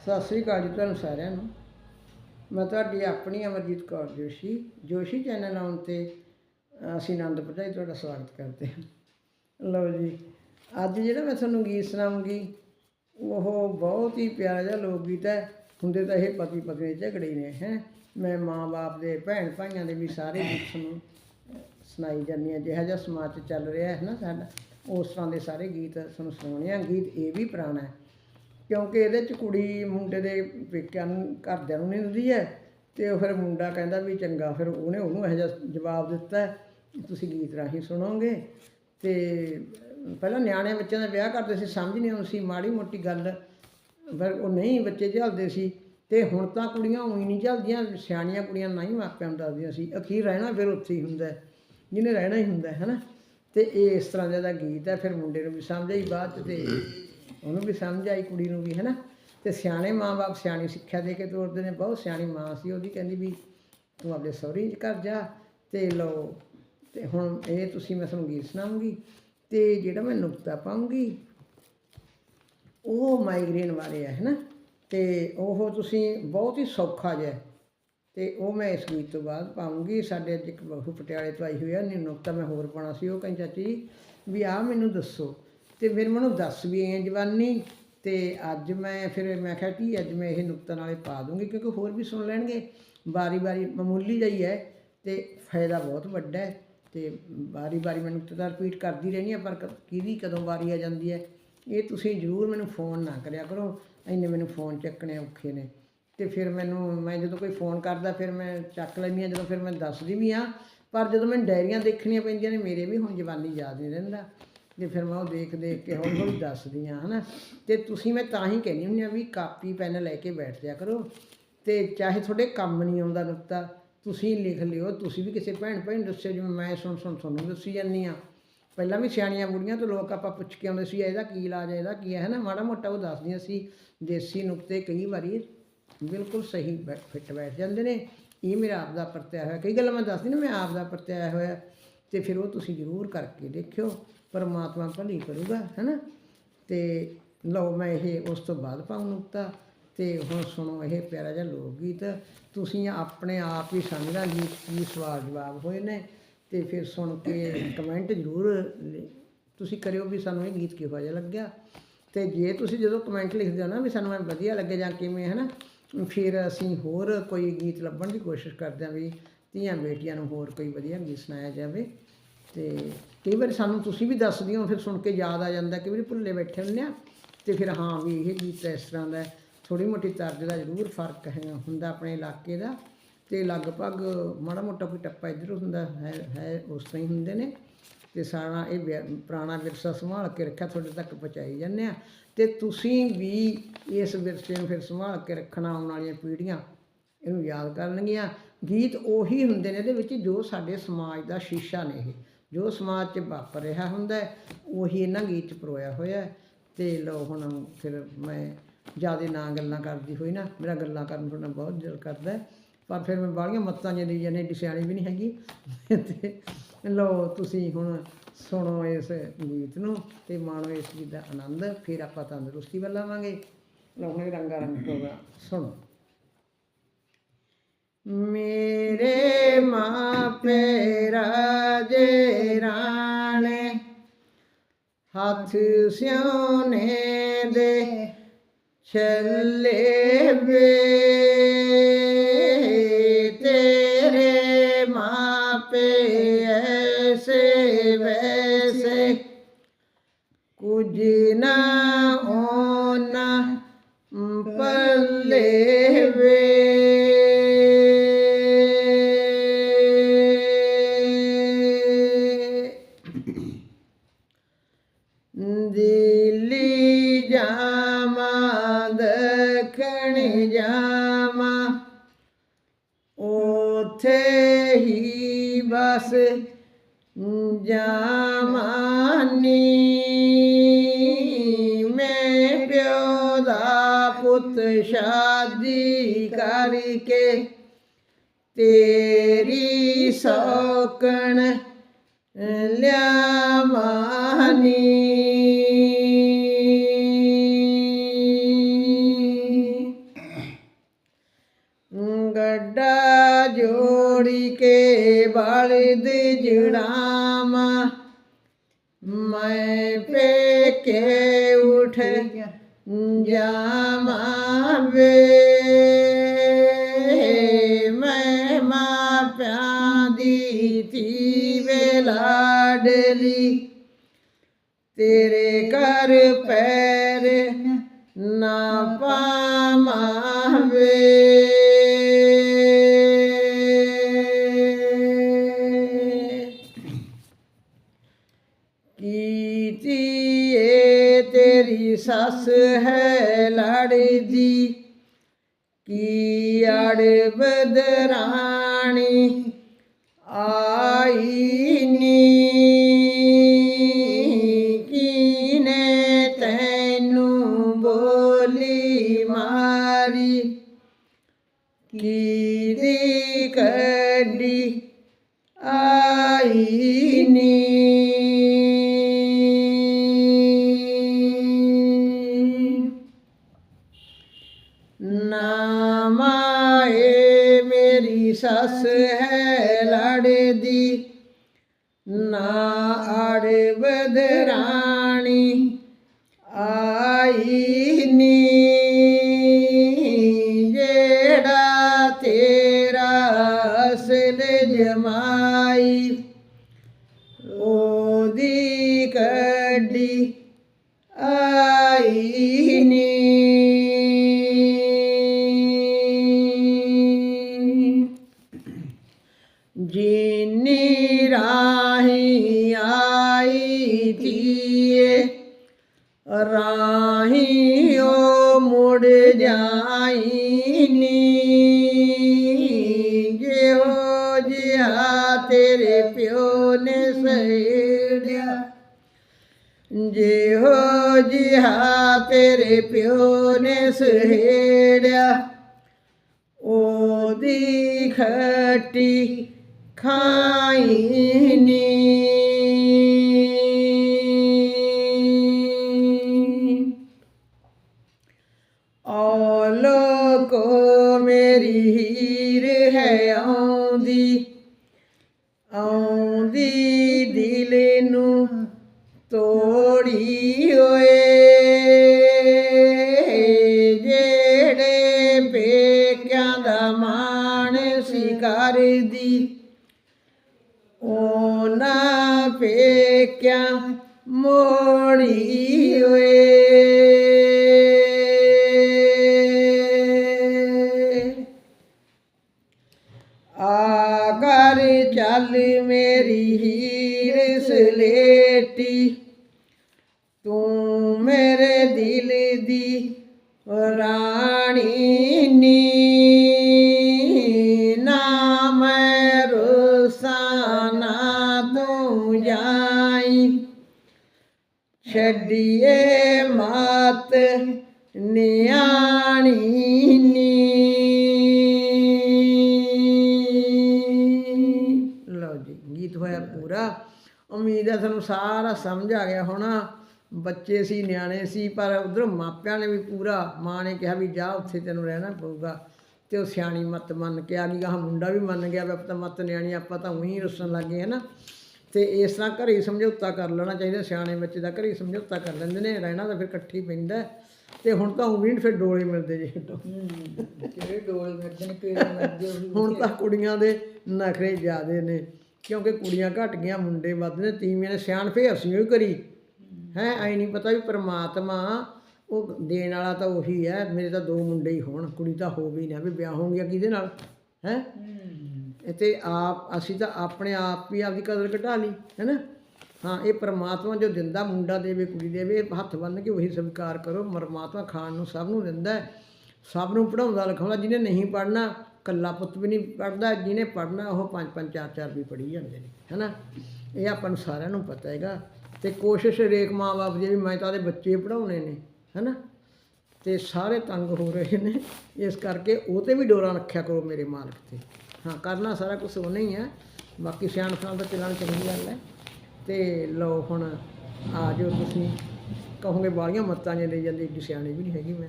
ਸਤਿ ਸ੍ਰੀ ਅਕਾਲ ਜੀ ਤੁਹਾਨੂੰ ਸਾਰਿਆਂ ਨੂੰ। ਮੈਂ ਤੁਹਾਡੀ ਆਪਣੀ ਅਮਰਜੀਤ ਕੌਰ ਜੋਸ਼ੀ ਜੋਸ਼ੀ ਚੈਨਲ ਆਉਣ ਤੇ ਅਸੀਂ ਆਨੰਦ ਭਰਜਾਈ ਤੁਹਾਡਾ ਸਵਾਗਤ ਕਰਦੇ ਹਾਂ। ਲਓ ਜੀ, ਅੱਜ ਜਿਹੜਾ ਮੈਂ ਤੁਹਾਨੂੰ ਗੀਤ ਸੁਣਾਉਂਗੀ ਉਹ ਬਹੁਤ ਹੀ ਪਿਆਰਾ ਜਿਹਾ ਲੋਕ ਗੀਤ ਹੈ। ਹੁੰਦੇ ਤਾਂ ਇਹ ਪਤੀ ਪਤਨੀ ਝਗੜੇ ਹੀ ਨੇ, ਹੈ। ਮੈਂ ਮਾਂ-ਬਾਪ ਦੇ, ਭੈਣ ਭਾਈਆਂ ਦੇ ਵੀ ਸਾਰੇ ਗੀਤ ਤੁਹਾਨੂੰ ਸੁਣਾਈ ਜਾਂਦੀ ਹਾਂ। ਜਿਹੜਾ ਜਿਹਾ ਸਮਾਜ 'ਚ ਚੱਲ ਰਿਹਾ ਹੈ ਨਾ ਸਾਡਾ, ਉਸ ਤਰ੍ਹਾਂ ਦੇ ਸਾਰੇ ਗੀਤ ਤੁਹਾਨੂੰ ਸੁਣਾਉਣੇ ਆ ਗੀਤ ਇਹ ਵੀ ਪੁਰਾਣਾ ਹੈ। ਕਿਉਂਕਿ ਇਹਦੇ ਚ ਕੁੜੀ ਮੁੰਡੇ ਦੇ ਪੇਕਿਆਂ ਨੂੰ, ਘਰਦਿਆਂ ਨੂੰ ਨਹੀਂ ਦਿੰਦੀ ਹੈ। ਅਤੇ ਉਹ ਫਿਰ ਮੁੰਡਾ ਕਹਿੰਦਾ ਵੀ ਚੰਗਾ, ਫਿਰ ਉਹਨੇ ਉਹਨੂੰ ਇਹੋ ਜਿਹਾ ਜਵਾਬ ਦਿੱਤਾ, ਤੁਸੀਂ ਗੀਤ ਰਾਹੀਂ ਸੁਣੋਗੇ। ਅਤੇ ਪਹਿਲਾਂ ਨਿਆਣੇ ਬੱਚਿਆਂ ਦਾ ਵਿਆਹ ਕਰਦੇ ਸੀ, ਸਮਝ ਨਹੀਂ ਆਉਂਦੀ ਸੀ, ਮਾੜੀ ਮੋਟੀ ਗੱਲ। ਪਰ ਉਹ ਨਹੀਂ, ਬੱਚੇ ਝੱਲਦੇ ਸੀ। ਅਤੇ ਹੁਣ ਤਾਂ ਕੁੜੀਆਂ ਉਹੀ ਨਹੀਂ ਝੱਲਦੀਆਂ, ਸਿਆਣੀਆਂ ਕੁੜੀਆਂ ਨਾ ਹੀ ਮਾਪਿਆਂ ਨੂੰ ਦੱਸਦੀਆਂ ਸੀ। ਅਖੀਰ ਰਹਿਣਾ ਫਿਰ ਉੱਥੇ ਹੀ ਹੁੰਦਾ ਜਿਹਨੇ ਰਹਿਣਾ ਹੀ ਹੁੰਦਾ ਹੈ ਨਾ ਅਤੇ ਇਹ ਇਸ ਤਰ੍ਹਾਂ ਦਾ ਇਹਦਾ ਗੀਤ ਹੈ, ਫਿਰ ਮੁੰਡੇ ਨੂੰ ਵੀ ਸਮਝ ਆਈ ਬਾਅਦ ਚ ਤੇ ਉਹਨੂੰ ਵੀ ਸਮਝ ਆਈ ਕੁੜੀ ਨੂੰ ਵੀ ਹੈ ਨਾ ਤੇ ਸਿਆਣੇ ਮਾਂ-ਬਾਪ ਸਿਆਣੀ ਸਿੱਖਿਆ ਦੇ ਕੇ ਤੋਰਦੇ ਨੇ, ਬਹੁਤ ਸਿਆਣੀ ਮਾਂ ਸੀ ਉਹਦੀ, ਕਹਿੰਦੀ ਵੀ ਤੂੰ ਆਪਣੇ ਸਹੁਰੇ 'ਚ ਘਰ ਜਾ ਤੇ ਲਓ। ਤੇ ਹੁਣ ਇਹ ਤੁਸੀਂ, ਮੈਂ ਤੁਹਾਨੂੰ ਗੀਤ ਸੁਣਾਉਂਗੀ ਤੇ ਜਿਹੜਾ ਮੈਂ ਨੁਕਤਾ ਪਾਉਂਗੀ, ਉਹ ਮਾਈਗ੍ਰੇਨ ਵਾਲੇ ਹੈ ਨਾ ਤੇ ਉਹ ਤੁਸੀਂ ਬਹੁਤ ਹੀ ਸੌਖਾ ਜਿਹਾ ਹੈ। ਤੇ ਉਹ ਮੈਂ ਇਸ ਗੀਤ ਤੋਂ ਬਾਅਦ ਪਾਉਂਗੀ। ਸਾਡੇ ਅੱਜ ਇੱਕ ਬਹੂ ਪਟਿਆਲੇ ਤੋਂ ਆਈ ਹੋਈ ਆ, ਨੀ ਨੁਕਤਾ, ਮੈਂ ਹੋਰ ਪਾਉਣਾ ਸੀ। ਉਹ ਕਹਿੰਦੀ, ਚਾਚੀ ਜੀ, ਵੀ ਆਹ ਮੈਨੂੰ ਦੱਸੋ ਤੇ ਫਿਰ ਮੈਨੂੰ ਦੱਸ ਵੀ ਐ ਜਵਾਨੀ ਤੇ ਅੱਜ ਮੈਂ ਫਿਰ ਮੈਂ ਕਿਹਾ ਕਿ ਅੱਜ ਮੈਂ ਇਹ ਨੁਕਤਾ ਨਾਲੇ ਪਾ ਦੂੰਗੀ ਕਿਉਂਕਿ ਹੋਰ ਵੀ ਸੁਣ ਲੈਣਗੇ। ਬਾਰੀ ਬਾਰੀ ਮਾਮੂਲੀ ਜਿਹੀ ਹੈ ਤੇ ਫਾਇਦਾ ਬਹੁਤ ਵੱਡਾ ਹੈ ਤੇ ਬਾਰੀ ਬਾਰੀ ਮੈਂ ਨੁਕਤਾ ਰਿਪੀਟ ਕਰਦੀ ਰਹਿਣੀ ਆ ਪਰ ਕਿਹਦੀ ਕਦੋਂ ਵਾਰੀ ਆ ਜਾਂਦੀ ਹੈ, ਇਹ ਤੁਸੀਂ ਜ਼ਰੂਰ ਮੈਨੂੰ ਫੋਨ ਨਾ ਕਰਿਆ ਕਰੋ, ਇੰਨੇ ਮੈਨੂੰ ਫੋਨ ਚੱਕਣੇ ਔਖੇ ਨੇ। ਤੇ ਫਿਰ ਮੈਨੂੰ, ਮੈਂ ਜਦੋਂ ਕੋਈ ਫੋਨ ਕਰਦਾ ਫਿਰ ਮੈਂ ਚੱਕ ਲੈਂਦੀ ਹਾਂ, ਜਦੋਂ ਫਿਰ ਮੈਂ ਦੱਸਦੀ ਵੀ ਆ ਪਰ ਜਦੋਂ ਮੈਨੂੰ ਡਾਇਰੀਆਂ ਦੇਖਣੀਆਂ ਪੈਂਦੀਆਂ ਨੇ, ਮੇਰੇ ਵੀ ਹੁਣ ਜਵਾਨੀ ਯਾਦ ਨਹੀਂ ਰਹਿੰਦਾ। ਤੇ ਫਿਰ ਮੈਂ ਉਹ ਦੇਖ ਦੇਖ ਕੇ ਹੌਲੀ ਹੌਲੀ ਦੱਸਦੀ ਹਾਂ, ਹਨਾ। ਤੇ ਤੁਸੀਂ, ਮੈਂ ਤਾਂ ਹੀ ਕਹਿੰਦੀ ਹੁੰਦੀ ਆ ਵੀ ਕਾਪੀ, ਪੈਨ ਲੈ ਕੇ ਬੈਠ ਜਾ ਕਰੋ। ਤੇ ਚਾਹੇ ਤੁਹਾਡੇ ਕੰਮ ਨਹੀਂ ਆਉਂਦਾ ਨੁਕਤਾ ਤੁਸੀਂ ਲਿਖ ਲਿਓ, ਤੁਸੀਂ ਵੀ ਕਿਸੇ ਭੈਣ ਭਾਈ ਨੂੰ ਦੱਸਿਓ, ਜਿਵੇਂ ਮੈਂ ਸੁਣ ਸੁਣ, ਤੁਹਾਨੂੰ ਦੱਸੀ ਜਾਂਦੀ ਆ ਪਹਿਲਾਂ ਵੀ ਸਿਆਣੀਆਂ ਬੁੜੀਆਂ ਤੋਂ ਲੋਕ ਆਪਾਂ ਪੁੱਛ ਕੇ ਆਉਂਦੇ ਸੀ ਇਹਦਾ ਕੀ ਇਲਾਜ ਹੈ ਇਹਦਾ ਕੀ ਹੈ ਨਾ ਮਾੜਾ ਮੋਟਾ ਉਹ ਦੱਸਦੀਆਂ ਸੀ, ਦੇਸੀ ਨੁਕਤੇ ਕਈ ਵਾਰੀ ਬਿਲਕੁਲ ਸਹੀ ਬੈ- ਫਿੱਟ ਬੈਠ ਜਾਂਦੇ ਨੇ। ਇਹ ਮੇਰਾ ਆਪ ਦਾ ਪਰਤਿਆ ਹੋਇਆ, ਕਈ ਗੱਲਾਂ ਮੈਂ ਦੱਸਦੀ ਨਾ, ਮੈਂ ਆਪ ਦਾ ਪਰਤਿਆ ਹੋਇਆ। ਤੇ ਫਿਰ ਉਹ ਤੁਸੀਂ ਜ਼ਰੂਰ ਕਰਕੇ ਦੇਖਿਓ, ਪਰਮਾਤਮਾ ਭਲੀ ਕਰੂਗਾ, ਹੈਨਾ? ਤੇ ਲਓ ਮੈਂ ਇਹ ਉਸ ਤੋਂ ਬਾਅਦ ਪਾਉਂ ਨੁਕਤਾ, ਤੇ ਹੁਣ ਸੁਣੋ ਇਹ ਪਿਆਰਾ ਜਿਹਾ ਲੋਕ ਗੀਤ ਤੁਸੀਂ ਆਪਣੇ ਆਪ ਹੀ ਸਮਝਣਾ ਗੀਤ ਕੀ ਸਵਾਲ ਜਵਾਬ ਹੋਏ ਨੇ, ਤੇ ਫਿਰ ਸੁਣ ਕੇ ਕਮੈਂਟ ਜ਼ਰੂਰ ਤੁਸੀਂ ਕਰਿਓ ਵੀ ਸਾਨੂੰ ਇਹ ਗੀਤ ਕਿਹੋ ਜਿਹਾ ਲੱਗਿਆ। ਤੇ ਜੇ ਤੁਸੀਂ ਜਦੋਂ ਕਮੈਂਟ ਲਿਖਦੇ ਹੋ ਨਾ ਵੀ ਸਾਨੂੰ ਇਹ ਵਧੀਆ ਲੱਗੇ ਜਾਂ ਕਿਵੇਂ ਹੈ ਨਾ ਫਿਰ ਅਸੀਂ ਹੋਰ ਕੋਈ ਗੀਤ ਲੱਭਣ ਦੀ ਕੋਸ਼ਿਸ਼ ਕਰਦੇ ਹਾਂ ਵੀ ਧੀਆਂ ਬੇਟੀਆਂ ਨੂੰ ਹੋਰ ਕੋਈ ਵਧੀਆ ਗੀਤ ਸੁਣਾਇਆ ਜਾਵੇ। ਤੇ ਕਈ ਵਾਰੀ ਸਾਨੂੰ ਤੁਸੀਂ ਵੀ ਦੱਸਦੇ ਹੋ, ਫਿਰ ਸੁਣ ਕੇ ਯਾਦ ਆ ਜਾਂਦਾ ਕਈ ਵਾਰੀ ਭੁੱਲੇ ਬੈਠੇ ਹੁੰਦੇ ਆ। ਤੇ ਫਿਰ ਹਾਂ ਵੀ ਇਹ ਗੀਤ ਇਸ ਤਰ੍ਹਾਂ ਦਾ ਥੋੜੀ ਮੋਟੀ ਤਰਜ ਦਾ ਜ਼ਰੂਰ ਫ਼ਰਕ ਹੈ, ਹੁੰਦਾ ਆਪਣੇ ਇਲਾਕੇ ਦਾ। ਤੇ ਲਗਭਗ ਮਾੜਾ ਮੋਟਾ ਕੋਈ ਟੱਪਾ ਇੱਧਰ ਹੁੰਦਾ ਹੈ ਹੈ ਉਸ ਤਰ੍ਹਾਂ ਹੀ ਹੁੰਦੇ ਨੇ। ਤੇ ਸਾਰਾ ਇਹ ਵਿ- ਪੁਰਾਣਾ ਵਿਰਸਾ ਸੰਭਾਲ ਕੇ ਰੱਖਿਆ, ਤੁਹਾਡੇ ਤੱਕ ਪਹੁੰਚਾਈ ਜਾਂਦੇ ਆ। ਤੇ ਤੁਸੀਂ ਵੀ ਇਸ ਵਿਰਸੇ ਨੂੰ ਫਿਰ ਸੰਭਾਲ ਕੇ ਰੱਖਣਾ ਆਉਣ ਵਾਲੀਆਂ ਪੀੜ੍ਹੀਆਂ, ਇਹਨੂੰ ਯਾਦ ਕਰਨਗੀਆਂ। ਗੀਤ ਉਹੀ ਹੁੰਦੇ ਨੇ ਇਹਦੇ ਵਿੱਚ ਜੋ ਸਾਡੇ ਸਮਾਜ ਦਾ ਸ਼ੀਸ਼ਾ ਨੇ ਇਹ। ਜੋ ਸਮਾਜ 'ਚ ਵਾਪਰ ਰਿਹਾ ਹੁੰਦਾ ਉਹੀ ਇਹਨਾਂ ਗੀਤ 'ਚ ਪਰੋਇਆ ਹੋਇਆ ਹੈ। ਤੇ ਲੋ ਹੁਣ ਫਿਰ ਮੈਂ ਜ਼ਿਆਦਾ ਨਾ ਗੱਲਾਂ ਕਰਦੀ ਹੋਈ ਨਾ, ਮੇਰਾ ਗੱਲਾਂ ਕਰਨ ਨੂੰ ਬਹੁਤ ਦਿਲ ਕਰਦਾ ਪਰ ਫਿਰ ਮੈਂ ਬਾਹਲੀਆਂ ਮੱਤਾਂ ਜਿਹੀ ਦੀ ਜਨੇ ਸਿਆਣੀ ਵੀ ਨਹੀਂ ਹੈਗੀ। ਤੇ ਲੋ ਤੁਸੀਂ ਹੁਣ ਸੁਣੋ ਇਸ ਗੀਤ ਨੂੰ ਤੇ ਮਾਣੋ ਇਸ ਗੀਤ ਦਾ ਆਨੰਦ, ਫਿਰ ਆਪਾਂ ਤੰਦਰੁਸਤੀ ਵੱਲ ਆਵਾਂਗੇ। ਲੋ ਹੁਣ ਇਹ ਰੰਗਾ ਰੰਗ ਹੋਗਾ ਸੁਣੋ। ਮੇਰੇ ਮਾਪੇ ਰਾਜੇ ਰਾਣੇ ਹੱਥ ਸਿਉਨੇ ਦੇ ਛੱਲੇ ਵੇ पुत शादी करके तेरी सौकण लिया मानी। जोड़ी के बलिद जड़ामा, मैं पे के उठ गया ජමාවේ මමප්‍යාදීති වෙලාඩෙලි තෙරේ කර පැර නපාමාවේ ਤੇਰੀ ਸੱਸ ਹੈ ਲੜਦੀ ਕੀ ਅੜ ਬਦਰਾਣੀ ਆਈ ਨਾ ਮਾਏ ਮੇਰੀ ਸੱਸ ਹੈ ਲੜਦੀ ਨਾ ਅੜ ਬਦਰਾਣੀ ਆਈ ਨੀ ਜਿਹੜਾ ਤੇਰਾ ਅਸਲ ਜਮਾਈ ਉਹਦੀ ਕੱਢੀ ਜਿਹੋ ਜਿਹਾ ਤੇਰੇ ਪਿਓ ਨੇ ਸਹੇੜਿਆ। ਉਹਦੀ ਖੱਟੀ ਖਾਈ ਨੀ ਸੀ ਕਰਦੀ ਉਹਨਾਂ ਪੇਕਿਆਂ ਮੋੜੀ ਓਏ ਆ ਕਰ ਚੱਲ ਮੇਰੀ ਹੀਰ ਸਲੇਟੀ, ਤੂੰ ਮੇਰੇ ਦਿਲ ਦੀ ਰਾਣੀ ਛੱਡੀਏ ਮਾਤ ਨਿਆਣੀ ਨੀ। ਲਓ ਜੀ, ਗੀਤ ਹੋਇਆ ਪੂਰਾ। ਉਮੀਦ ਹੈ ਤੁਹਾਨੂੰ ਸਾਰਾ ਸਮਝ ਆ ਗਿਆ ਹੋਣਾ। ਬੱਚੇ ਸੀ, ਨਿਆਣੇ ਸੀ, ਪਰ ਉਧਰ ਮਾਪਿਆਂ ਨੇ ਵੀ ਪੂਰਾ, ਮਾਂ ਨੇ ਕਿਹਾ ਵੀ ਜਾ, ਉੱਥੇ ਤੈਨੂੰ ਰਹਿਣਾ ਪਊਗਾ। ਤੇ ਉਹ ਸਿਆਣੀ ਮੱਤ ਮੰਨ ਕੇ ਆ ਗਈ। ਆਹ ਮੁੰਡਾ ਵੀ ਮੰਨ ਗਿਆ, ਵੀ ਆਪਾਂ ਤਾਂ ਮੱਤ ਨਿਆਣੀ ਆਪਾਂ ਤਾਂ ਉਹੀ ਰੁੱਸਣ ਲੱਗੇ ਹਨਾ ਤੇ ਇਸ ਤਰ੍ਹਾਂ ਘਰੇ ਹੀ ਸਮਝੌਤਾ ਕਰ ਲੈਣਾ ਚਾਹੀਦਾ ਸਿਆਣੇ ਬੱਚੇ ਦਾ ਘਰੇ ਹੀ ਸਮਝੌਤਾ ਕਰ ਲੈਂਦੇ ਨੇ ਰਹਿਣਾ ਤਾਂ ਫਿਰ ਇਕੱਠੀ ਪੈਂਦਾ ਹੈ। ਤੇ ਹੁਣ ਤਾਂ ਉਹ ਵੀ ਨੀ ਫਿਰ ਡੋਲੇ ਮਿਲਦੇ ਜੇ। ਕਿਹੜੇ ਡੋਲ ਮਿਲਦੇ ਨੇ ਕਿਹੜੇ ਮਿਲਦੇ ਹੁਣ ਤਾਂ ਕੁੜੀਆਂ ਦੇ ਨਖਰੇ ਜ਼ਿਆਦੇ ਨੇ ਕਿਉਂਕਿ ਕੁੜੀਆਂ ਘਟ ਗਈਆਂ ਮੁੰਡੇ ਵੱਧ ਨੇ ਤੀਵੀਆਂ ਨੇ ਸਿਆਣ ਫੇ ਅਸੀਂ ਵੀ ਕਰੀ। ਹੈ ਐ ਨਹੀਂ ਪਤਾ ਵੀ ਪ੍ਰਮਾਤਮਾ ਉਹ ਦੇਣ ਵਾਲਾ ਤਾਂ ਉਹੀ ਹੈ ਮੇਰੇ ਤਾਂ ਦੋ ਮੁੰਡੇ ਹੀ ਹੋਣ ਕੁੜੀ ਤਾਂ ਹੋ ਵੀ ਨਾ ਵੀ ਵਿਆਹ ਹੋਣਗੀਆਂ ਕਿਹਦੇ ਨਾਲ? ਹੈ। ਤੇ ਆਪ, ਅਸੀਂ ਤਾਂ ਆਪਣੇ ਆਪ ਵੀ ਆਪਦੀ ਕਦਰ ਘਟਾ ਲਈ, ਹੈਨਾ? ਹਾਂ, ਇਹ ਪਰਮਾਤਮਾ ਜੋ ਦਿੰਦਾ ਮੁੰਡਾ ਦੇਵੇ, ਕੁੜੀ ਦੇਵੇ ਇਹ ਹੱਥ ਬੰਨ੍ਹ ਕੇ ਉਹੀ ਸਵੀਕਾਰ ਕਰੋ, ਪਰਮਾਤਮਾ ਖਾਣ ਨੂੰ ਸਭ ਨੂੰ ਦਿੰਦਾ ਸਭ ਨੂੰ ਪੜਾਉਂਦਾ ਲਿਖਾਉਂਦਾ, ਜਿਹਨੇ ਨਹੀਂ ਪੜਨਾ ਕੱਲਾ ਪੁੱਤ ਵੀ ਨਹੀਂ ਪੜਦਾ ਜਿਹਨੇ ਪੜਨਾ ਉਹ ਪੰਜ ਪੰਜ, ਚਾਰ ਚਾਰ ਵੀ ਪੜ੍ਹੀ ਜਾਂਦੇ ਨੇ, ਹੈਨਾ? ਇਹ ਆਪਾਂ ਨੂੰ ਸਾਰਿਆਂ ਨੂੰ ਪਤਾ ਹੈਗਾ। ਤੇ ਕੋਸ਼ਿਸ਼ ਹਰੇਕ ਮਾਂ-ਬਾਪ ਦੀ ਵੀ ਮੈਂ ਤਾਂ ਉਹਦੇ ਬੱਚੇ ਪੜਾਉਣੇ ਨੇ, ਹੈਨਾ? ਤੇ ਸਾਰੇ ਤੰਗ ਹੋ ਰਹੇ ਨੇ, ਇਸ ਕਰਕੇ ਉਹ ਤੇ ਵੀ ਡੋਰਾ ਰੱਖਿਆ ਕਰੋ ਮੇਰੇ ਮਾਲਕ ਤੇ। ਹਾਂ, ਕਰਨਾ ਸਾਰਾ ਕੁਝ ਉਹਨੇ ਹੀ ਹੈ ਬਾਕੀ ਸਿਆਣ ਸਿਆਣ ਦਾ ਚੱਲਣ ਚੰਗੀ ਗੱਲ ਹੈ। ਤੇ ਲਓ ਹੁਣ ਆ ਜਾਓ ਤੁਸੀਂ। ਕਹੋਗੇ ਬਾਲੀਆਂ ਮੱਤਾਂ ਜੇ ਲਈ ਜਾਂਦੀ ਏਡੀ ਸਿਆਣੀ ਵੀ ਨਹੀਂ ਹੈਗੀ ਮੈਂ।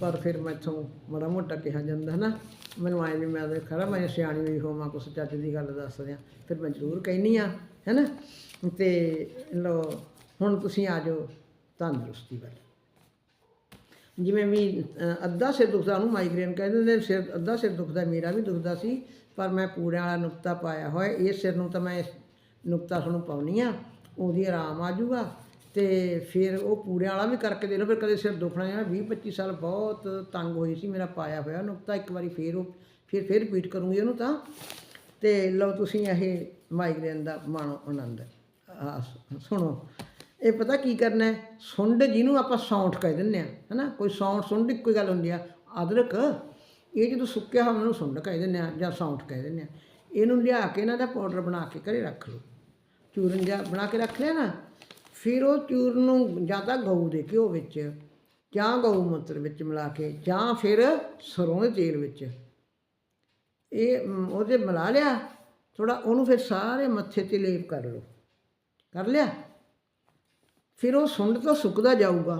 ਪਰ ਫਿਰ ਮੈਥੋਂ ਮਾੜਾ ਮੋਟਾ ਕਿਹਾ ਜਾਂਦਾ ਹੈ ਨਾ ਮੈਨੂੰ ਆਏ ਵੀ ਮੈਂ ਤਾਂ ਖਰਾ, ਮੈਂ ਸਿਆਣੀ ਵੀ ਹੋਵਾਂ, ਕੁਛ ਚੱਜ ਦੀ ਗੱਲ ਦੱਸ ਦਿਆਂ, ਫਿਰ ਮੈਂ ਜ਼ਰੂਰ ਕਹਿਨੀ ਆ ਹੈਨਾ? ਤੇ ਲੋ ਹੁਣ ਤੁਸੀਂ ਆ ਜਾਓ ਤੰਦਰੁਸਤੀ ਵੱਲ। ਜਿਵੇਂ ਵੀ ਅੱਧਾ ਸਿਰ ਦੁਖਦਾ, ਉਹਨੂੰ ਮਾਈਗ੍ਰੇਨ ਕਹਿੰਦੇ ਨੇ ਸਿਰ, ਅੱਧਾ ਸਿਰ ਦੁਖਦਾ, ਮੇਰਾ ਵੀ ਦੁਖਦਾ ਸੀ। ਪਰ ਮੈਂ ਪੂੜਿਆਂ ਵਾਲਾ ਨੁਕਤਾ ਪਾਇਆ ਹੋਇਆ, ਇਹ ਸਿਰ ਨੂੰ ਤਾਂ ਮੈਂ ਇਸ ਨੁਕਤਾ ਤੁਹਾਨੂੰ ਪਾਉਣੀ ਆ, ਉਹਦੀ ਆਰਾਮ ਆ ਜਾਊਗਾ। ਤੇ ਫਿਰ ਉਹ ਪੂੜਿਆਂ ਵਾਲਾ ਵੀ ਕਰਕੇ ਦੇ ਲਓ, ਫਿਰ ਕਦੇ ਸਿਰ ਦੁਖਣਾ ਜਾਣਾ 20 25 ਸਾਲ ਬਹੁਤ ਤੰਗ ਹੋਈ ਸੀ ਮੇਰਾ ਪਾਇਆ ਹੋਇਆ ਨੁਕਤਾ, ਇੱਕ ਵਾਰੀ ਫੇਰ ਉਹ, ਫਿਰ ਫਿਰ ਰਿਪੀਟ ਕਰੂੰਗੀ ਉਹਨੂੰ ਤਾਂ। ਤੇ ਲਓ ਤੁਸੀਂ ਇਹ ਮਾਈਗ੍ਰੇਨ ਦਾ ਮਾਣੋ ਆਨੰਦ ਆਹ ਸੁਣੋ, ਇਹ ਪਤਾ ਕੀ ਕਰਨਾ ਹੈ? ਸੁੰਡ ਜਿਹਨੂੰ ਆਪਾਂ ਸੌਂਠ ਕਹਿ ਦਿੰਦੇ ਆ ਹਨਾ? ਕੋਈ ਸੌਂਠ ਸੁੰਡ ਇੱਕੋ ਹੀ ਗੱਲ ਹੁੰਦੀ ਆ, ਅਦਰਕ ਇਹ ਜਦੋਂ ਸੁੱਕਿਆ ਹੋਇਆ ਉਹਨੂੰ ਸੁੰਡ ਕਹਿ ਦਿੰਦੇ ਆ ਜਾਂ ਸੌਂਠ ਕਹਿ ਦਿੰਦੇ ਆ ਇਹਨੂੰ ਲਿਆ ਕੇ ਇਹਨਾਂ ਦਾ ਪਾਊਡਰ ਬਣਾ ਕੇ ਘਰੇ ਰੱਖ ਲਓ। ਚੂਰਨ ਜਾਂ ਬਣਾ ਕੇ ਰੱਖ ਲਿਆ ਨਾ, ਫਿਰ ਉਹ ਚੂਰਨ ਨੂੰ ਜਾਂ ਤਾਂ ਗਊ ਦੇ ਘਿਓ ਵਿੱਚ ਜਾਂ ਗਊ ਮੂਤਰ ਵਿੱਚ ਮਿਲਾ ਕੇ ਜਾਂ ਫਿਰ ਸਰੋਂ ਦੇ ਤੇਲ ਵਿੱਚ। ਇਹ ਉਹਦੇ ਮਿਲਾ ਲਿਆ ਥੋੜਾ ਉਹਨੂੰ ਫਿਰ ਸਾਰੇ ਮੱਥੇ ਤੇ ਲੇਪ ਕਰ ਲਓ। ਕਰ ਲਿਆ? ਫਿਰ ਉਹ ਸੁੰਡ ਤਾਂ ਸੁੱਕਦਾ ਜਾਊਗਾ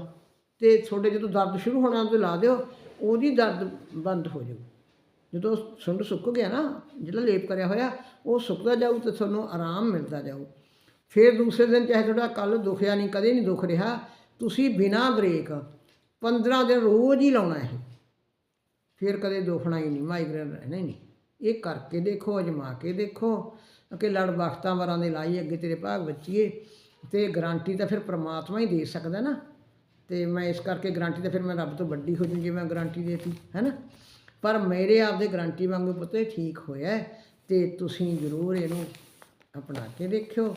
ਤੇ ਤੁਹਾਡੇ ਜਦੋਂ ਦਰਦ ਸ਼ੁਰੂ ਹੋਣਾ ਤੇ ਲਾ ਦਿਓ। ਉਹਦੀ ਦਰਦ ਬੰਦ ਹੋ ਜਾਊ। ਜਦੋਂ ਸੁੰਡ ਸੁੱਕ ਗਿਆ ਨਾ, ਜਿਹੜਾ ਲੇਪ ਕਰਿਆ ਹੋਇਆ, ਉਹ ਸੁੱਕਦਾ ਜਾਊ ਤੇ ਤੁਹਾਨੂੰ ਆਰਾਮ ਮਿਲਦਾ ਜਾਊ। ਫਿਰ ਦੂਸਰੇ ਦਿਨ ਚਾਹੇ ਤੁਹਾਡਾ ਕੱਲ ਦੁਖਿਆ ਨਹੀਂ, ਕਦੇ ਨਹੀਂ ਦੁਖ ਰਿਹਾ, ਤੁਸੀਂ ਬਿਨਾਂ ਬ੍ਰੇਕ 15 ਦਿਨ ਰੋਜ਼ ਹੀ ਲਾਉਣਾ ਇਹ। ਫਿਰ ਕਦੇ ਦੁਖਣਾ ਹੀ ਨਹੀਂ ਮਾਈਗ੍ਰੇਨ ਰਹਿਣਾ ਹੀ ਨਹੀਂ। ਇਹ ਕਰਕੇ ਦੇਖੋ, ਅਜਮਾ ਕੇ ਦੇਖੋ, ਕਿ ਲੜ ਵਖਤਾਂ ਵਰਾਂ ਦੇ ਲਾਈ ਅੱਗੇ ਤੇਰੇ ਭਾਗ ਬੱਚੀਏ, ਤੇ ਗਾਰੰਟੀ ਤਾਂ ਫਿਰ ਪ੍ਰਮਾਤਮਾ ਹੀ ਦੇ ਸਕਦਾ ਨਾ। ਤੇ ਮੈਂ ਇਸ ਕਰਕੇ ਗਰੰਟੀ ਤਾਂ ਫਿਰ ਮੈਂ ਰੱਬ ਤੋਂ ਵੱਡੀ ਹੋ ਜੂ ਜੇ ਮੈਂ ਗਰੰਟੀ ਦੇਤੀ ਹੈ ਨਾ ਪਰ ਮੇਰੇ ਆਪ ਦੇ ਗਾਰੰਟੀ ਵਾਂਗੂ ਪੁੱਤ ਇਹ ਠੀਕ ਹੋਇਆ ਹੈ ਤੇ ਤੁਸੀਂ ਜ਼ਰੂਰ ਇਹਨੂੰ ਅਪਣਾ ਕੇ ਦੇਖਿਓ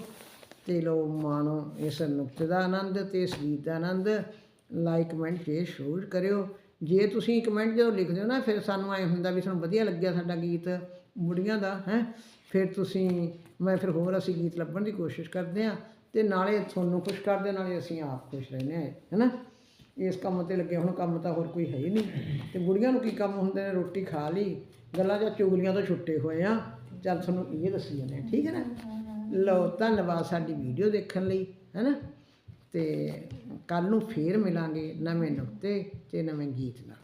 ਤੇ ਲੋ ਮਾਣੋ ਇਸ ਨੁਕਤੇ ਦਾ ਆਨੰਦ ਤੇ ਇਸ ਗੀਤ ਦਾ ਆਨੰਦ ਲਾਈਕ ਕਮੈਂਟ ਸ਼ੇਅਰ ਸ਼ੋਰ ਕਰਿਓ। ਜੇ ਤੁਸੀਂ ਕਮੈਂਟ ਜਦੋਂ ਲਿਖਦੇ ਹੋ ਨਾ, ਫਿਰ ਸਾਨੂੰ ਐ ਹੁੰਦਾ ਵੀ ਸਾਨੂੰ ਵਧੀਆ ਲੱਗਿਆ ਸਾਡਾ ਗੀਤ ਬੁੜੀਆਂ ਦਾ, ਹੈ? ਫਿਰ ਤੁਸੀਂ ਮੈਂ ਫਿਰ ਹੋਰ ਅਸੀਂ ਗੀਤ ਲੱਭਣ ਦੀ ਕੋਸ਼ਿਸ਼ ਕਰਦੇ ਆ ਤੇ ਨਾਲੇ ਤੁਹਾਨੂੰ ਖੁਸ਼ ਕਰਦੇ ਨਾਲੇ ਅਸੀਂ ਆਪ ਖੁਸ਼ ਰਹਿੰਦੇ ਆ ਹੈਨਾ? ਇਸ ਕੰਮ ਤੇ ਲੱਗੇ, ਹੁਣ ਕੰਮ ਤਾਂ ਹੋਰ ਕੋਈ ਹੈ ਹੀ ਨਹੀਂ। ਤੇ ਬੁੜੀਆਂ ਨੂੰ ਕੀ ਕੰਮ ਹੁੰਦੇ ਨੇ? ਰੋਟੀ ਖਾ ਲਈ, ਗੱਲਾਂ ਜਾਂ ਚੁਗਲੀਆਂ ਤੋਂ ਛੁੱਟੇ ਹੋਏ ਆ ਚੱਲ ਤੁਹਾਨੂੰ ਇਹ ਦੱਸੀ ਜਾਂਦੇ ਠੀਕ ਹੈ ਨਾ? ਲਓ, ਧੰਨਵਾਦ ਸਾਡੀ ਵੀਡੀਓ ਦੇਖਣ ਲਈ, ਹੈਨਾ? ਤੇ ਕੱਲ ਨੂੰ ਫੇਰ ਮਿਲਾਂਗੇ ਨਵੇਂ ਨੁਕਤੇ ਤੇ ਨਵੇਂ ਗੀਤ ਨਾਲ।